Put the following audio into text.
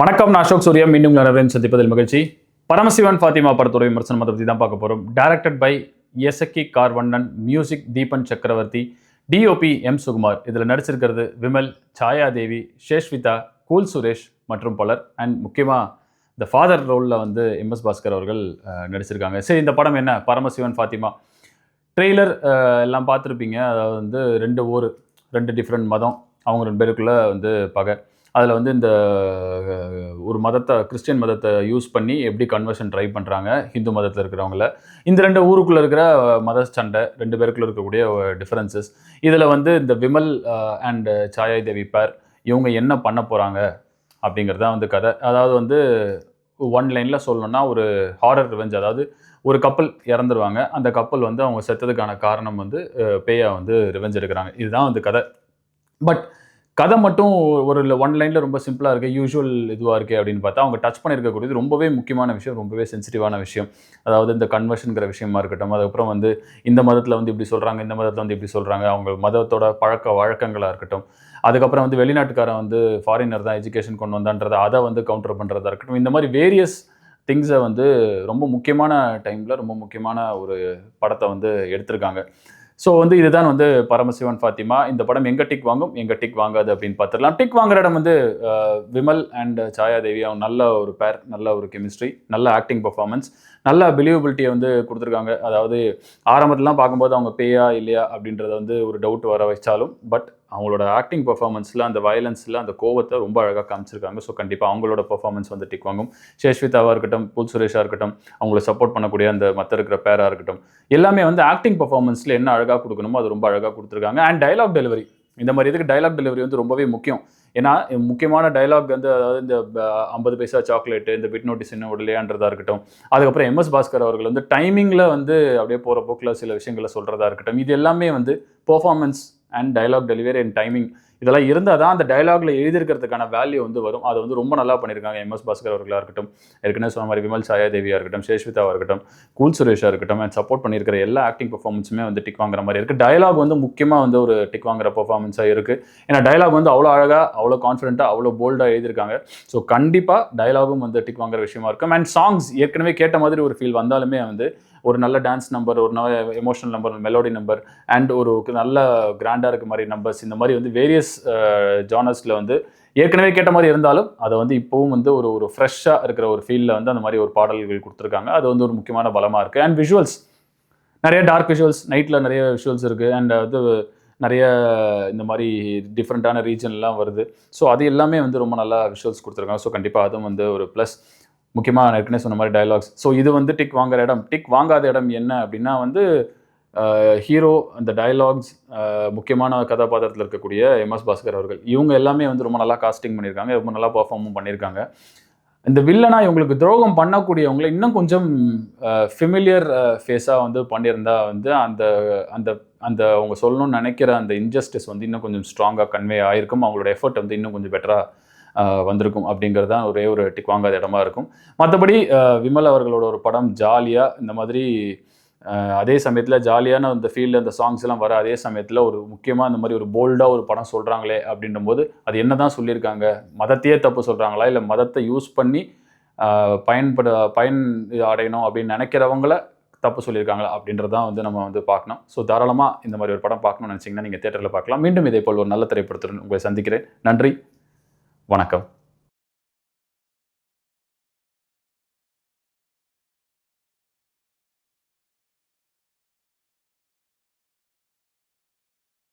வணக்கம் நான் அசோக் சூர்யா. மீண்டும் நரவேன் சந்திப்பதில் மகிழ்ச்சி. பரமசிவன் ஃபாத்திமா படத்தோட விமர்சனம் அதை பற்றி தான் பார்க்க போகிறோம் directed by Esakki Karvannan music Deepan Chakravarthy DOP M Sukumar இதில் நடிச்சிருக்கிறது விமல் சாயாதேவி ஷேஷ்விதா கூல் சுரேஷ் மற்றும் பலர். அண்ட் முக்கியமாக இந்த ஃபாதர் ரோலில் வந்து எம்எஸ் பாஸ்கர் அவர்கள் நடிச்சிருக்காங்க. சரி இந்த படம் என்ன? பரமசிவன் ஃபாத்திமா. ட்ரெய்லர் எல்லாம் பார்த்துருப்பீங்க. அதாவது வந்து ரெண்டு ஊர் ரெண்டு டிஃப்ரெண்ட் மதம். அவங்க ரெண்டு பேருக்குள்ளே வந்து பகை. அதில் வந்து இந்த ஒரு மதத்தை கிறிஸ்டியன் மதத்தை யூஸ் பண்ணி எப்படி கன்வர்ஷன் ட்ரை பண்ணுறாங்க ஹிந்து மதத்தில் இருக்கிறவங்கள. இந்த ரெண்டு ஊருக்குள்ளே இருக்கிற மத சண்டை ரெண்டு பேருக்குள்ளே இருக்கக்கூடிய டிஃப்ரென்சஸ் இதில் வந்து இந்த விமல் அண்ட் சாயா தேவி பேர் இவங்க என்ன பண்ண போகிறாங்க அப்படிங்கிறது தான் வந்து கதை. அதாவது வந்து ஒன் லைனில் சொல்லணும்னா ஒரு ஹாரர் ரிவெஞ்ச் அதாவது ஒரு கப்பல் இறந்துருவாங்க. அந்த கப்பல் வந்து அவங்க செத்ததுக்கான காரணம் வந்து பேயா வந்து ரிவெஞ்ச் எடுக்கிறாங்க. இதுதான் வந்து கதை. பட் கதை மட்டும் ஒரு ஒன் லைனில் ரொம்ப சிம்பிளாக இருக்குது யூஸ்வல் இதுவாக இருக்குது அப்படின்னு பார்த்தா அவங்க டச் பண்ணியிருக்கக்கூடியது ரொம்பவே முக்கியமான விஷயம் ரொம்பவே சென்சிட்டிவான விஷயம். அதாவது இந்த கன்வர்ஷனுங்கிற விஷயமா இருக்கட்டும் அதுக்கப்புறம் வந்து இந்த மதத்தில் வந்து இப்படி சொல்கிறாங்க இந்த மதத்தில் வந்து இப்படி சொல்கிறாங்க அவங்க மதத்தோட பழக்க வழக்கங்களாக இருக்கட்டும். அதுக்கப்புறம் வந்து வெளிநாட்டுக்காரன் வந்து ஃபாரினர் தான் எஜுகேஷன் கொண்டு வந்தான்றதை அதை வந்து கவுண்டர் பண்ணுறதா இருக்கட்டும். இந்த மாதிரி வேரியஸ் திங்ஸை வந்து ரொம்ப முக்கியமான டைமில் ரொம்ப முக்கியமான ஒரு படத்தை வந்து எடுத்திருக்காங்க. ஸோ வந்து இதுதான் வந்து பரமசிவன் ஃபாத்திமா. இந்த படம் எங்க டிக் வாங்கும்? எங்கே டிக் வாங்காது அப்படின்னு பார்த்துடலாம் டிக் வாங்குற இடம் வந்து விமல் அண்ட் சாயாதேவி அவங்க நல்ல ஒரு பேர் நல்ல ஒரு கெமிஸ்ட்ரி நல்ல ஆக்டிங் பர்ஃபார்மன்ஸ் நல்ல பிலீவபிலிட்டியை வந்து கொடுத்துருக்காங்க. அதாவது ஆரம்பத்துலலாம் பார்க்கும்போது அவங்க பேயா இல்லையா அப்படின்றத வந்து ஒரு டவுட் வர வச்சாலும் பட் அவங்களோட ஆக்டிங் பர்ஃபார்மன்ஸில் அந்த வயலன்ஸில் அந்த கோவத்தை ரொம்ப அழகாக காமிச்சிருக்காங்க. ஸோ கண்டிப்பாக அவங்களோட பர்ஃபார்மன்ஸ் வந்து டிக் வாங்கும். சேஷ்விதாவாக இருக்கட்டும் புல் சுரேஷாக இருக்கட்டும் அவங்கள சப்போர்ட் பண்ணக்கூடிய அந்த மற்ற இருக்கிற பேராக இருக்கட்டும் எல்லாமே வந்து ஆக்டிங் பர்ஃபார்மன்ஸில் என்ன அழகாக கொடுக்கணுமோ அது ரொம்ப அழகாக கொடுத்துருக்காங்க. அண்ட் டயலாக் டெலிவரி இந்த மாதிரி இதுக்கு டயலாக் டெலிவரி வந்து ரொம்பவே முக்கியம். ஏன்னா முக்கியமான டைலாக் வந்து அதாவது இந்த ஐம்பது பைசா சாக்லேட்டு இந்த பிட் நோட்டீஸ் என்ன விடலையான்றதா இருக்கட்டும் அதுக்கப்புறம் எம்எஸ் பாஸ்கர் அவர்கள் வந்து டைமிங்கில் வந்து அப்படியே போகிற போக்கில் சில விஷயங்களை சொல்கிறதா இருக்கட்டும் இது எல்லாமே வந்து performance and dialogue delivery and timing இதெல்லாம் இருந்தால் தான் அந்த டயலாக்ல எழுதியிருக்கிறதுக்கான வேல்யூ வந்து வரும். அதை வந்து ரொம்ப நல்லா பண்ணியிருக்காங்க எம்எஸ் பாஸ்கர் அவர்களாக இருக்கட்டும் ஏற்கனவே சொன்ன மாதிரி விமல் சாயாதேவியாக இருக்கட்டும் சேஷ்விதாவாக இருக்கட்டும் கூல் சுரேஷாக இருக்கட்டும் அண்ட் சப்போர்ட் பண்ணியிருக்கிற எல்லா ஆக்டிங் பர்ஃபார்மன்ஸுமே வந்து டிக் வாங்குற மாதிரி இருக்குது டயலாக் வந்து முக்கியமாக வந்து ஒரு டிக் வாங்குற பர்ஃபார்மன்ஸாக இருக்குது ஏன்னா டயலாக் வந்து அவ்வளோ அழகாக அவ்வளோ கான்ஃபிடென்ட்டாக அவ்வளோ போல்டாக எழுதியிருக்காங்க. ஸோ கண்டிப்பாக டயலாகும் வந்து டிக் வாங்குற விஷயமா இருக்கும். அண்ட் சாங்ஸ் ஏற்கனவே கேட்ட மாதிரி ஒரு ஃபீல் வந்தாலுமே வந்து ஒரு நல்ல டான்ஸ் நம்பர் ஒரு நல்ல emotional number melody number and ஒரு நல்ல கிராண்டாக இருக்க மாதிரி நம்பர்ஸ் இந்த மாதிரி வந்து வேரியஸ் ஜானர்ஸில் uh, வந்து ஏற்கனவே கேட்ட மாதிரி இருந்தாலும் அதை வந்து இப்போவும் வந்து ஒரு ஒரு ஃப்ரெஷ்ஷாக இருக்கிற ஒரு ஃபீல்டில் வந்து அந்த மாதிரி ஒரு பாடல்கள் கொடுத்துருக்காங்க. அது வந்து ஒரு முக்கியமான பலமாக இருக்குது அண்ட் விஷுவல்ஸ் நிறைய டார்க் விஷுவல்ஸ் நைட்டில் நிறைய விஷுவல்ஸ் இருக்குது அண்ட் வந்து நிறைய இந்த மாதிரி டிஃப்ரெண்ட்டான ரீஜன்லாம் வருது. ஸோ அது எல்லாமே வந்து ரொம்ப நல்லா விஷுவல்ஸ் கொடுத்துருக்காங்க. ஸோ கண்டிப்பாக அதுவும் வந்து ஒரு ப்ளஸ் முக்கியமாக நான் ஏற்கனவே சொன்ன மாதிரி டயலாக்ஸ் ஸோ இது வந்து டிக் வாங்குற இடம். டிக் வாங்காத இடம் என்ன அப்படின்னா வந்து ஹீரோ அந்த டயலாக்ஸ் முக்கியமான கதாபாத்திரத்தில் இருக்கக்கூடிய எம்எஸ் பாஸ்கர் அவர்கள் இவங்க எல்லாமே வந்து ரொம்ப நல்லா காஸ்டிங் பண்ணியிருக்காங்க ரொம்ப நல்லா பர்ஃபார்மும் பண்ணியிருக்காங்க. இந்த வில்லனா இவங்களுக்கு துரோகம் பண்ணக்கூடியவங்களை இன்னும் கொஞ்சம் ஃபெமிலியர் ஃபேஸாக வந்து பண்ணியிருந்தா வந்து அந்த அந்த அந்த அவங்க சொல்லணும்னு நினைக்கிற அந்த இன்ஜஸ்டிஸ் வந்து இன்னும் கொஞ்சம் ஸ்ட்ராங்காக கன்வே ஆகிருக்கும் அவங்களோட எஃபர்ட் வந்து இன்னும் கொஞ்சம் பெட்டராக வந்திருக்கும் அப்படிங்கிறது தான் ஒரே ஒரு டிக் வாங்காத இடமா இருக்கும். மற்றபடி விமல் அவர்களோட ஒரு படம் ஜாலியாக இந்த மாதிரி அதே சமயத்தில் ஜாலியான அந்த ஃபீல்டு அந்த சாங்ஸ் எல்லாம் வர அதே சமயத்தில் ஒரு முக்கியமாக இந்த மாதிரி ஒரு போல்டாக ஒரு படம் சொல்கிறாங்களே அப்படின்ற போது அது என்ன தான் சொல்லியிருக்காங்க? மதத்தையே தப்பு சொல்கிறாங்களா இல்லை மதத்தை யூஸ் பண்ணி பயன்பட பயன் இது அடையணும் அப்படின்னு நினைக்கிறவங்கள தப்பு சொல்லியிருக்காங்களா? அப்படின்றதான் வந்து நம்ம வந்து பார்க்கணும். ஸோ தாராளமாக இந்த மாதிரி ஒரு படம் பார்க்கணும்னு நினச்சிங்கன்னா நீங்கள் தேட்டரில் பார்க்கலாம். மீண்டும் இதே போல் ஒரு நல்ல திரைப்படத்துடன் உங்களை சந்திக்கிறேன். நன்றி. வணக்கம்.